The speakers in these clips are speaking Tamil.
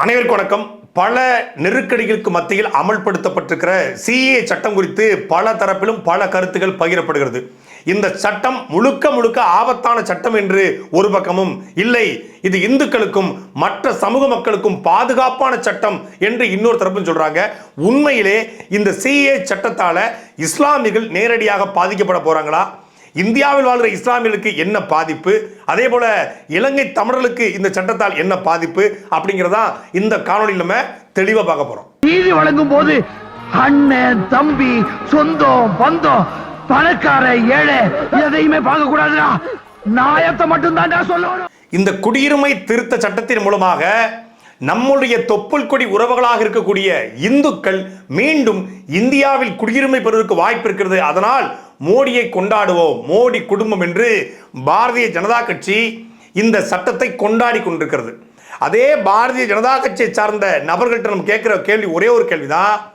அனைவருக்கும் வணக்கம். பல நெருக்கடிகளுக்கு மத்தியில் அமல்படுத்தப்பட்டிருக்கிற சிஏ சட்டம் குறித்து பல தரப்பிலும் பல கருத்துகள் பகிரப்படுகிறது. இந்த சட்டம் முழுக்க முழுக்க ஆபத்தான சட்டம் என்று ஒரு பக்கமும் இல்லை. இது இந்துக்களுக்கும் மற்ற சமூக மக்களுக்கும் பாதுகாப்பான சட்டம் என்று இன்னொரு தரப்பும் சொல்றாங்க. உண்மையிலே இந்த சிஏ சட்டத்தால இஸ்லாமியர்கள் நேரடியாக பாதிக்கப்பட போறாங்களா? இந்தியாவில் வாழ்கிற இஸ்லாமியர்களுக்கு என்ன பாதிப்பு? அதே போல இலங்கை தமிழர்களுக்கு இந்த சட்டத்தால் என்ன பாதிப்பு? அப்படிங்கிறதா இந்த காணொலியில் நம்ம தெளிவாக பார்க்க போறோம். நீதி வழங்கும் போது அண்ணன் தம்பி சொந்தம் பந்தம் பணக்கார ஏழை எதையுமே பார்க்க கூடாதுடா. நாயத்தை மட்டும் தான்டா சொல்லணும். இந்த குடியுரிமை திருத்த சட்டத்தின் மூலமாக நம்முடைய தொப்புள் கொடி உறவுகளாக இருக்கக்கூடிய இந்துக்கள் மீண்டும் இந்தியாவில் குடியுரிமை பெறுவதற்கு வாய்ப்பு இருக்கிறது. அதனால் மோடியை கொண்டாடுவோம் மோடி குடும்பம் என்று பாரதிய ஜனதா கட்சி இந்த சட்டத்தை கொண்டாடி கொண்டிருக்கிறது. அதே பாரதிய ஜனதா கட்சியை சார்ந்த நபர்கள்ட்ட நம்ம கேட்குற கேள்வி ஒரே ஒரு கேள்விதான்.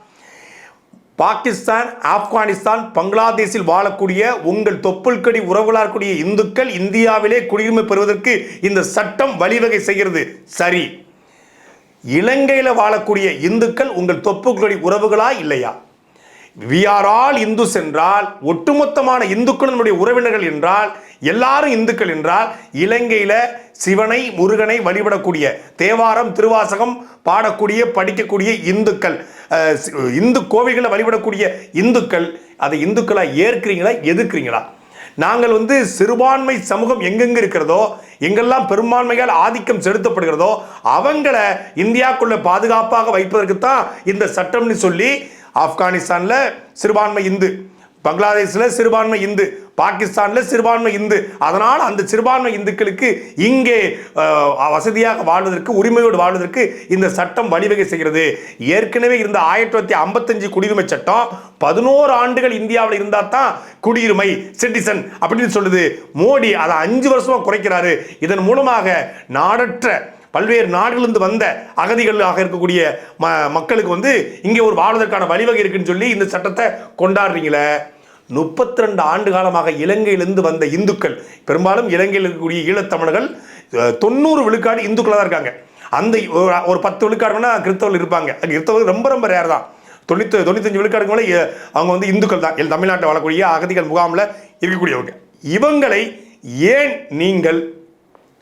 பாகிஸ்தான் ஆப்கானிஸ்தான் பங்களாதேஷில் வாழக்கூடிய உங்கள் தொப்புள்கடி உறவுகளாக இருக்கக்கூடிய இந்துக்கள் இந்தியாவிலே குடியுரிமை பெறுவதற்கு இந்த சட்டம் வழிவகை செய்கிறது. சரி. இலங்கையில் வாழக்கூடிய இந்துக்கள் உங்கள் தொப்புள்கடி உறவுகளா இல்லையா? வி ஆல் இந்துஸ் என்றால் ஒட்டுமொத்தமான இந்துக்கள் நம்முடைய உறவினர்கள் என்றால் எல்லாரும் இந்துக்கள் என்றால் இலங்கையில் சிவனை முருகனை வழிபடக்கூடிய தேவாரம் திருவாசகம் பாடக்கூடிய படிக்கக்கூடிய இந்துக்கள் இந்து கோவில்களை வழிபடக்கூடிய இந்துக்கள் அதை இந்துக்களாக ஏற்கிறீங்களா எதிர்க்கிறீங்களா? நாங்கள் வந்து சிறுபான்மை சமூகம் எங்கெங்க இருக்கிறதோ எங்கெல்லாம் பெரும்பான்மையால் ஆதிக்கம் செலுத்தப்படுகிறதோ அவங்கள இந்தியாக்குள்ள பாதுகாப்பாக வைப்பதற்கு தான் இந்த சட்டம்னு சொல்லி ஆப்கானிஸ்தான்ல சிறுபான்மை இந்து பங்களாதேஷில் சிறுபான்மை இந்து பாகிஸ்தானில் சிறுபான்மை இந்து. அதனால் அந்த சிறுபான்மை இந்துக்களுக்கு இங்கே வசதியாக வாழ்வதற்கு உரிமையோடு வாழ்வதற்கு இந்த சட்டம் வழிவகை செய்கிறது. ஏற்கனவே இருந்த ஆயிரத்தி தொள்ளாயிரத்தி ஐம்பத்தஞ்சு குடியுரிமை சட்டம் பதினோரு ஆண்டுகள் இந்தியாவில் இருந்தால் தான் குடியுரிமை சிட்டிசன் அப்படின்னு சொல்லுது. மோடி அதை அஞ்சு வருஷமாக குறைக்கிறாரு. இதன் மூலமாக நாடற்ற பல்வேறு நாடுகளிலிருந்து வந்த அகதிகளாக இருக்கக்கூடிய ம மக்களுக்கு வந்து இங்கே ஒரு வாழ்வதற்கான வழிவகை இருக்குன்னு சொல்லி இந்த சட்டத்தை கொண்டாடுறீங்களே. முப்பத்தி ரெண்டு ஆண்டு காலமாக இலங்கையிலிருந்து வந்த இந்துக்கள் பெரும்பாலும் இலங்கையில் இருக்கக்கூடிய ஈழத்தமிழர்கள் தொண்ணூறு விழுக்காடு இந்துக்களாக தான் இருக்காங்க. அந்த ஒரு- ஒரு பத்து விழுக்காடுனா கிறிஸ்தவர்கள் இருப்பாங்க. அது கிறிஸ்தவர்கள் ரொம்ப ரொம்ப ரேர் தான். தொண்ணூத்தி தொண்ணூத்தஞ்சு விழுக்காடுக்கு மேலே அவங்க வந்து இந்துக்கள் தான். எல் தமிழ்நாட்டில் வாழக்கூடிய அகதிகள் முகாமில் இருக்கக்கூடியவங்க. இவங்களை ஏன் நீங்கள்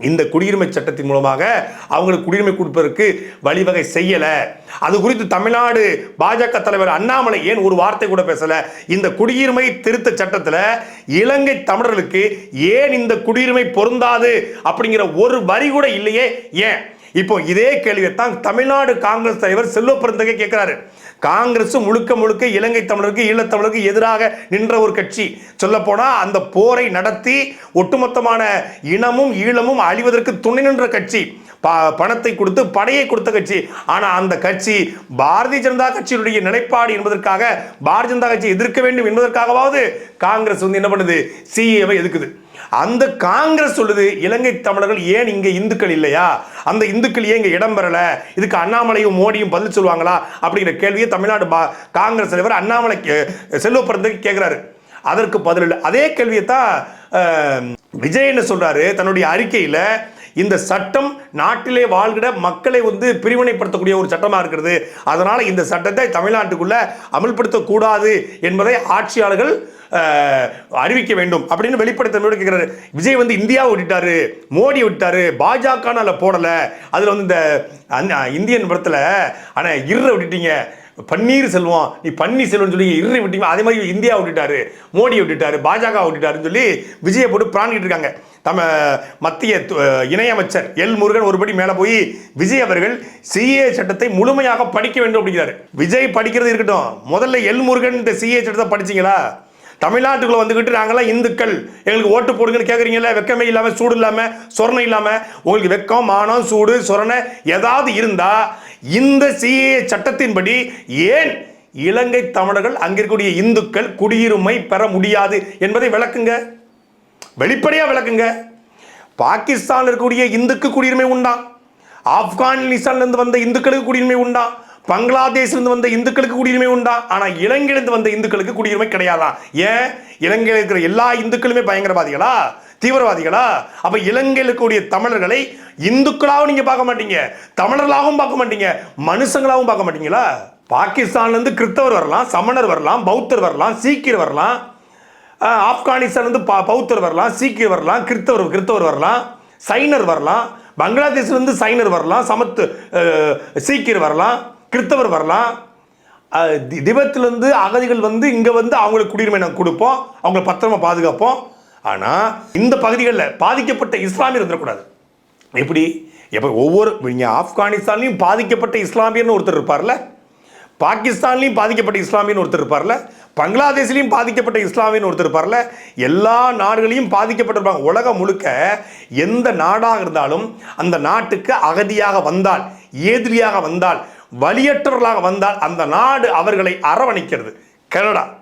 இந்த குடியுரிமை சட்டத்தின் மூலமாக அவங்களுக்கு குடியுரிமை கொடுப்பதற்கு வழிவகை செய்யலை. அது குறித்து தமிழ்நாடு பாஜக தலைவர் அண்ணாமலை ஏன் ஒரு வார்த்தை கூட பேசலை? இந்த குடியுரிமை திருத்த சட்டத்தில் இலங்கை தமிழர்களுக்கு ஏன் இந்த குடியுரிமை பொருந்தாது அப்படிங்கிற ஒரு வரி கூட இல்லையே? ஏன்? இப்போ இதே கேள்வியை தான் தமிழ்நாடு காங்கிரஸ் தலைவர் செல்வ பிறந்தகை கேட்கிறாரு. காங்கிரஸ் முழுக்க முழுக்க இலங்கை தமிழருக்கு ஈழத்தமிழருக்கு எதிராக நின்ற ஒரு கட்சி. சொல்லப்போனால் அந்த போரை நடத்தி ஒட்டுமொத்தமான இனமும் ஈழமும் அழிவதற்கு துணை நின்ற கட்சி. ப- பணத்தை கொடுத்து படையை கொடுத்த கட்சி. ஆனால் அந்த கட்சி பாரதிய ஜனதா கட்சியினுடைய நிலைப்பாடு என்பதற்காக பாரதிய ஜனதா கட்சி எதிர்க்க வேண்டும் என்பதற்காகவாவது காங்கிரஸ் வந்து என்ன பண்ணுது? சிஏவை எதுக்குது? அந்த காங்கிரஸ் சொல்லுது இலங்கை தமிழர்கள் ஏன் இங்க இந்துக்கள் இல்லையா? அந்த இந்துக்கள் ஏன் இங்க இடம் பெறல? இதுக்கு அண்ணாமலையும் மோடியும் பதில் சொல்லுவாங்களா? அப்படிங்கிற கேள்வியை தமிழ்நாடு காங்கிரஸ் தலைவர் அண்ணாமலை கே- செல்வ அதற்கு பதில் இல்லை. அதே கேள்வியை தான் விஜய் என்ன சொல்றாரு? தன்னுடைய அறிக்கையில இந்த சட்டம் நாட்டிலே வாழ்கிற மக்களை வந்து பிரிவினைப்படுத்தக்கூடிய ஒரு சட்டமாக இருக்கிறது. அதனால் இந்த சட்டத்தை தமிழ்நாட்டுக்குள்ளே அமல்படுத்தக்கூடாது என்பதை ஆட்சியாளர்கள் அறிவிக்க வேண்டும் அப்படின்னு வெளிப்படுத்த கேட்கிறாரு. விஜய் வந்து இந்தியாவை விட்டுட்டாரு மோடி விட்டாரு பாஜக அதில் போடலை. அதில் வந்து இந்த இந்தியன் படத்தில் ஆனால் இருற விட்டுட்டீங்க. பன்னீர் செல்வம் நீ பன்னி செல்வம் சொல்லி இரு விட்டீங்க. அதே மாதிரி இந்தியா விட்டுட்டாரு மோடி விட்டுட்டாரு பாஜக விட்டுட்டாருன்னு சொல்லி விஜயை போட்டு பிராணிட்டு இருக்காங்க. தம மத்திய து- இணையமைச்சர் எல் முருகன் ஒருபடி மேலே போய் விஜய் அவர்கள் சிஏ சட்டத்தை முழுமையாக படிக்க வேண்டும் அப்படிங்கிறாரு. விஜய் படிக்கிறது இருக்கட்டும். முதல்ல எல் முருகன் இந்த சிஏ சட்டத்தை படிச்சீங்களா? தமிழ்நாட்டுக்குள்ள வந்துக்கிட்டு நாங்கள்லாம் இந்துக்கள். எங்களுக்கு ஓட்டு போடுங்கன்னு கேட்குறீங்களா வெக்கமே இல்லாமல் சூடு இல்லாமல் சொரணை இல்லாமல் உங்களுக்கு வெக்கம் மானம் சூடு சொரணை ஏதாவது இருந்தால் இந்த சிஏ சட்டத்தின்படி ஏன் இலங்கை தமிழர்கள் அங்கே இருக்கக்கூடிய இந்துக்கள் குடியுரிமை பெற முடியாது என்பதை விளக்குங்க. வெளிப்படையாக விளக்குங்க. பாகிஸ்தானில் இருக்கக்கூடிய இந்துக்கு குடியுரிமை உண்டா? ஆப்கானிஸ்தான்லேருந்து வந்த இந்துக்களுக்கு குடியுரிமை உண்டா? பங்களாதேஷ்லேருந்து வந்த இந்துக்களுக்கு குடியுரிமை உண்டா? ஆனால் இலங்கையிலிருந்து வந்த இந்துக்களுக்கு குடியுரிமை கிடையாதான் ஏன்? இலங்கையில் இருக்கிற எல்லா இந்துக்களுமே பயங்கரவாதிகளா? தீவிரவாதிகளா? அப்ப இலங்கையில் இருக்கக்கூடிய தமிழர்களை இந்துக்களாகவும் நீங்க பார்க்க மாட்டீங்க. தமிழர்களாகவும் பார்க்க மாட்டீங்க. மனுஷங்களாகவும் பார்க்க மாட்டீங்களா? பாகிஸ்தான்ல இருந்து கிறிஸ்தவர் வரலாம் சமணர் வரலாம் பௌத்தர் வரலாம் சீக்கியர் வரலாம் ஆப்கானிஸ்தான்லேருந்து ஆப்கானிஸ்தான்ல இருந்து பா- பௌத்தர் வரலாம் சீக்கியர் வரலாம் கிறிஸ்தவர் கிறிஸ்தவர் வரலாம் சைனர் வரலாம் பங்களாதேஷ்ல இருந்து சைனர் வரலாம் சமத்து சீக்கியர் வரலாம் கிறிஸ்தவர் வரலாம். அஹ், அகதிகள் வந்து இங்கே வந்து அவங்களுக்கு குடியுரிமை நாங்கள் கொடுப்போம். அவங்கள பத்திரமா பாதுகாப்போம். ஆனால் இந்த பகுதிகளில் பாதிக்கப்பட்ட இஸ்லாமியர் இருந்துடக்கூடாது எப்படி? எப்போ ஒவ்வொரு நீங்கள் ஆப்கானிஸ்தான்லையும் பாதிக்கப்பட்ட இஸ்லாமியர்னு ஒருத்தர் இருப்பார்ல? பாகிஸ்தான்லையும் பாதிக்கப்பட்ட இஸ்லாமியன் ஒருத்தர் இருப்பார்ல? பங்களாதேஷ்லையும் பாதிக்கப்பட்ட இஸ்லாமியன் ஒருத்தர் இருப்பார்ல? எல்லா நாடுகளையும் பாதிக்கப்பட்டிருப்பாங்க உலகம் முழுக்க எந்த நாடாக இருந்தாலும் அந்த நாட்டுக்கு அகதியாக வந்தால் ஏதிரியாக வந்தால் வழியற்றவர்களாக வந்தால் அந்த நாடு அவர்களை அரவணைக்கிறது. கனடா.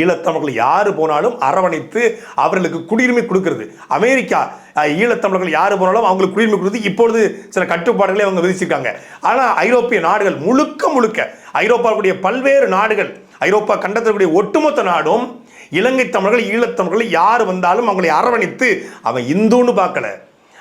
ஈழத்தமிழர்கள் யார் போனாலும் அரவணைத்து அவர்களுக்கு குடியுரிமை கொடுக்கிறது. அமெரிக்கா ஈழத்தமிழர்கள் யார் போனாலும் அவங்களுக்கு குடியுரிமை கொடுத்து இப்பொழுது சில கட்டுப்பாடுகளை அவங்க விதிச்சிருக்காங்க. ஆனால் ஐரோப்பிய நாடுகள் முழுக்க முழுக்க ஐரோப்பாவுடைய பல்வேறு நாடுகள் ஐரோப்பா கண்டத்திற்குரிய ஒட்டுமொத்த நாடும் இலங்கை தமிழர்கள் ஈழத்தமிழர்கள் யார் வந்தாலும் அவங்களை அரவணைத்து அவன் இந்துன்னு பார்க்கல.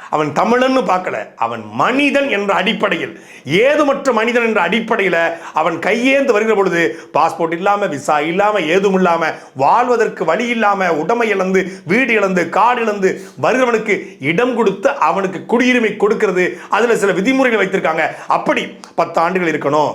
அவன் தமிழன்னு பார்க்கல. அவன் மனிதன் என்ற அடிப்படையில். ஏதுமற்ற மனிதன் என்ற அடிப்படையில் அவன் கையேந்து வருகிற பொழுது பாஸ்போர்ட் இல்லாமல் விசா இல்லாமல் ஏதும் இல்லாமல் வாழ்வதற்கு வழி இல்லாமல் உடமை இழந்து வீடு இழந்து காடு இழந்து வருகிறவனுக்கு இடம் கொடுத்து அவனுக்கு குடியுரிமை கொடுக்கிறது. அதில் சில விதிமுறைகள் வைத்திருக்காங்க. அப்படி பத்து ஆண்டுகள் இருக்கணும்.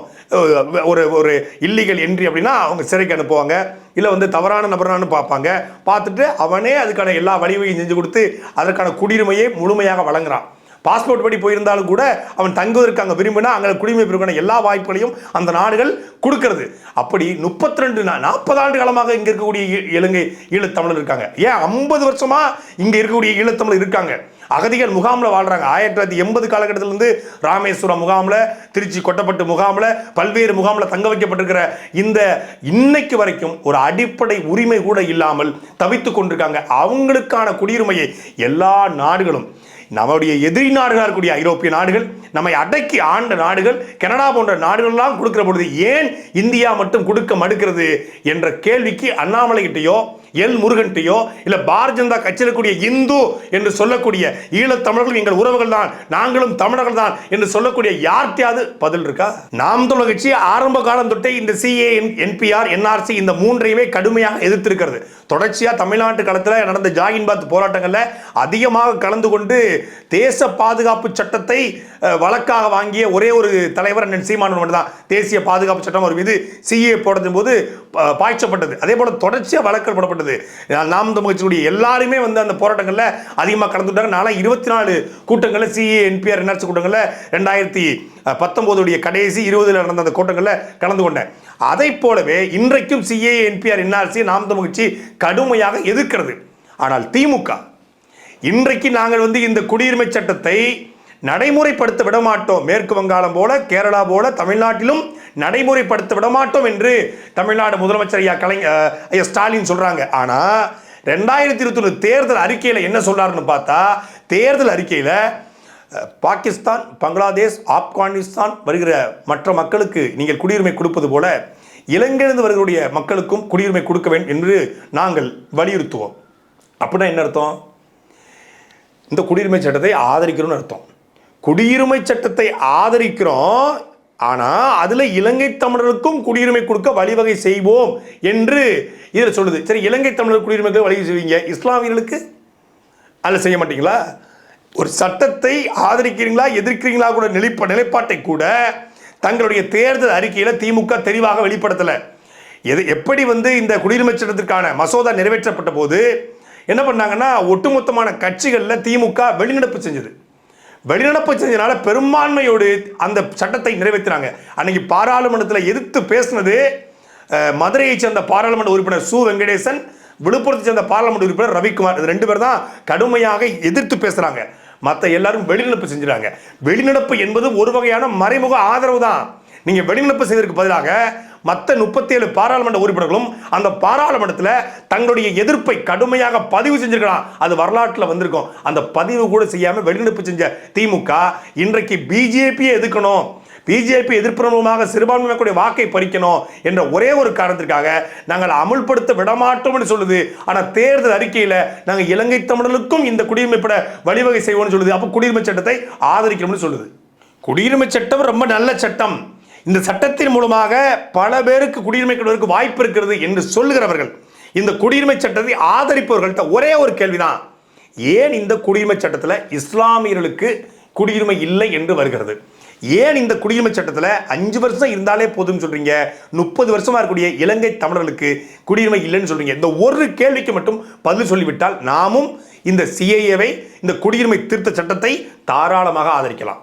ஒரு ஒரு இல்லீகல் என்ட்ரி அப்படின்னா அவங்க சிறைக்கு அனுப்புவாங்க. இல்லை வந்து தவறான நபரானு பார்ப்பாங்க. பார்த்துட்டு அவனே அதுக்கான எல்லா வழிவகையும் செஞ்சு கொடுத்து அதற்கான குடியுரிமையை முழுமையாக வழங்குறான். பாஸ்போர்ட் படி போயிருந்தாலும் கூட அவன் தங்குவதற்கு அங்கே விரும்பினா அங்கே குடிமை பெறுவதற்கான எல்லா வாய்ப்புகளையும் அந்த நாடுகள் கொடுக்கறது. அப்படி முப்பத்தி ரெண்டு நாற்பது ஆண்டு காலமாக இங்கே இருக்கக்கூடிய இலங்கை ஈழத்தமிழர் இருக்காங்க. ஏன் ஐம்பது வருஷமாக இங்கே இருக்கக்கூடிய ஈழத்தமிழர் இருக்காங்க? அகதிகள் முகாமில் வாழ்கிறாங்க ஆயிரத்தி தொள்ளாயிரத்தி எண்பது காலகட்டத்திலிருந்து ராமேஸ்வரம் முகாமில் திருச்சி கொட்டப்பட்டு முகாமில் பல்வேறு முகாமில் தங்க வைக்கப்பட்டிருக்கிற இந்த இன்னைக்கு வரைக்கும் ஒரு அடிப்படை உரிமை கூட இல்லாமல் தவித்து கொண்டிருக்காங்க. அவங்களுக்கான குடியுரிமையை எல்லா நாடுகளும் நம்முடைய எதிரி நாடுகளாக இருக்கக்கூடிய ஐரோப்பிய நாடுகள் நம்மை அடக்கி ஆண்ட நாடுகள் கனடா போன்ற நாடுகள்லாம் கொடுக்கிற பொழுது ஏன் இந்தியா மட்டும் கொடுக்க மறுக்கிறது என்ற கேள்விக்கு அண்ணாமலைகிட்டேயோ எல் முருகன்ட்டையோ இல்லை பாரதிய ஜனதா கட்சியில் இருக்கக்கூடிய இந்து என்று சொல்லக்கூடிய ஈழத்தமிழர்கள் எங்கள் உறவுகள் தான் நாங்களும் தமிழர்கள் தான் என்று சொல்லக்கூடிய யார்கிட்டயாவது பதில் இருக்கா? நாம் தமிழர் கட்சி ஆரம்ப காலம் தொட்டே இந்த சிஏ என்பிஆர் என்ஆர்சி இந்த மூன்றையுமே கடுமையாக எதிர்த்திருக்கிறது. தொடர்ச்சியாக தமிழ்நாட்டு களத்தில் நடந்த ஜாகின் பாத் போராட்டங்களில் அதிகமாக கலந்து கொண்டு தேச பாதுகாப்பு சட்டத்தை வழக்காக வாங்கிய ஒரே ஒரு தலைவர் அண்ணன் சீமானன் மட்டும் தான் தேசிய பாதுகாப்பு சட்டம் ஒரு மீது சிஏ போடுறதும் போது பாய்ச்சப்பட்டது. அதே போல தொடர்ச்சியாக வழக்கல் போடப்பட்டது. நாம் தமிழ்ச்சியுடைய எல்லாருமே வந்து அந்த போராட்டங்களில் அதிகமாக கலந்துட்டாங்க நாளாக இருபத்தி நாலு கூட்டங்களில் சிஏ என்பிஆர் என்ஆர்சி கூட்டங்களில் ரெண்டாயிரத்தி பத்தொம்போதுடைய கடைசி இருபதுல நடந்த அந்த கூட்டங்களில் கலந்து கொண்டேன். அதை போலவே இன்றைக்கும் சிஏ என்பிஆர் என்ஆர்சி நாம் தமிழ்ச்சி கடுமையாக எதிர்க்கிறது. ஆனால் திமுக இன்றைக்கு நாங்கள் வந்து இந்த குடியுரிமை சட்டத்தை நடைமுறைப்படுத்த விட மாட்டோம் மேற்கு வங்காளம் போல கேரளா போல தமிழ்நாட்டிலும் நடைமுறைப்படுத்த விட மாட்டோம் என்று தமிழ்நாடு முதலமைச்சர் ஐயா கலைஞர் ஐயா ஸ்டாலின் சொல்கிறாங்க ஆனால் ரெண்டாயிரத்தி இருபத்தி ஒன்று தேர்தல் அறிக்கையில் என்ன சொல்கிறாருன்னு பார்த்தா தேர்தல் அறிக்கையில் பாகிஸ்தான் பங்களாதேஷ் ஆப்கானிஸ்தான் வருகிற மற்ற மக்களுக்கு நீங்கள் குடியுரிமை கொடுப்பது போல இலங்கையிலிருந்து வருகிற மக்களுக்கும் குடியுரிமை கொடுக்க வேண்டும் என்று நாங்கள் வலியுறுத்துவோம். அப்படின்னா என்ன அர்த்தம்? இந்த குடியுரிமை சட்டத்தை ஆதரிக்கிறோம்னு அர்த்தம். குடியுரிமை சட்டத்தை ஆதரிக்கிறோம் ஆனால் அதில் இலங்கை தமிழருக்கும் குடியுரிமை கொடுக்க வழிவகை செய்வோம் என்று இதில் சொல்லுது. சரி இலங்கை தமிழர் குடியுரிமைக்கு வழிவகை செய்வீங்க. இஸ்லாமியர்களுக்கு? அதில் செய்ய மாட்டீங்களா? ஒரு சட்டத்தை ஆதரிக்கிறீங்களா எதிர்க்கிறீங்களா கூட நிலைப்ப நிலைப்பாட்டை கூட தங்களுடைய தேர்தல் அறிக்கையில் திமுக தெளிவாக வெளிப்படுத்தலை. எது எப்படி வந்து இந்த குடியுரிமை சட்டத்திற்கான மசோதா நிறைவேற்றப்பட்ட போது என்ன பண்ணாங்கன்னா ஒட்டுமொத்தமான கட்சிகளில் திமுக வெளிநடப்பு செஞ்சது. வெளிநடப்பு செஞ்சதுனால பெரும்பான்மையோடு அந்த சட்டத்தை நிறைவேற்றினாங்க. அன்னைக்கு பாராளுமன்றத்தில் எதிர்த்து பேசினது மதுரையை மதுரையைச் சேர்ந்த பாராளுமன்ற உறுப்பினர் சு. வெங்கடேசன் விழுப்புரத்தை சேர்ந்த பாராளுமன்ற உறுப்பினர் ரவிக்குமார். இது ரெண்டு பேர் தான் கடுமையாக எதிர்த்து பேசுறாங்க. மற்ற எல்லாரும் வெளிநடப்பு செஞ்சுறாங்க வெளிநடப்பு என்பது ஒரு வகையான மறைமுக ஆதரவு தான். நீங்க வெளிநடப்பு செய்வதற்கு பதிலாக மற்ற முப்பத்தேழு பாராளுமன்ற உறுப்பினர்களும் அந்த பாராளுமன்றத்தில் தங்களுடைய எதிர்ப்பை கடுமையாக பதிவு செஞ்சிருக்கலாம். அது வரலாற்றில் வந்திருக்கும். அந்த பதிவு கூட செய்யாமல் வெளிநடப்பு செஞ்ச திமுக இன்றைக்கு பிஜேபியை எதிர்க்கணும். பிஜேபி எதிர்ப்பு மூலமாக சிறுபான்மை வாக்கை பறிக்கணும் என்ற ஒரே ஒரு காரணத்திற்காக நாங்கள் அமுல்படுத்த விடமாட்டோம்னு சொல்லுது. ஆனால் தேர்தல் அறிக்கையில் நாங்கள் இலங்கை தமிழர்களுக்கும் இந்த குடியுரிமை வழிவகை செய்வோம்னு சொல்லுது. அப்போ குடியுரிமை சட்டத்தை ஆதரிக்கணும்னு சொல்லுது. குடியுரிமை சட்டம் ரொம்ப நல்ல சட்டம். இந்த சட்டத்தின் மூலமாக பல பேருக்கு குடியுரிமை கொடுவதற்கு வாய்ப்பு இருக்கிறது என்று சொல்லுகிறவர்கள் இந்த குடியுரிமை சட்டத்தை ஆதரிப்பவர்கள்ட்ட ஒரே ஒரு கேள்விதான். ஏன் இந்த குடியுரிமை சட்டத்தில் இஸ்லாமியர்களுக்கு குடியுரிமை இல்லை என்று வருகிறது? ஏன் இந்த குடியுரிமை சட்டத்தில் அஞ்சு வருஷம் இருந்தாலே போதும்னு சொல்றீங்க? முப்பது வருஷமா இருக்கக்கூடிய இலங்கை தமிழர்களுக்கு குடியுரிமை இல்லைன்னு சொல்றீங்க. இந்த ஒரு கேள்விக்கு மட்டும் பதில் சொல்லிவிட்டால் நாமும் இந்த சிஏஏவை இந்த குடியுரிமை திருத்த சட்டத்தை தாராளமாக ஆதரிக்கலாம்.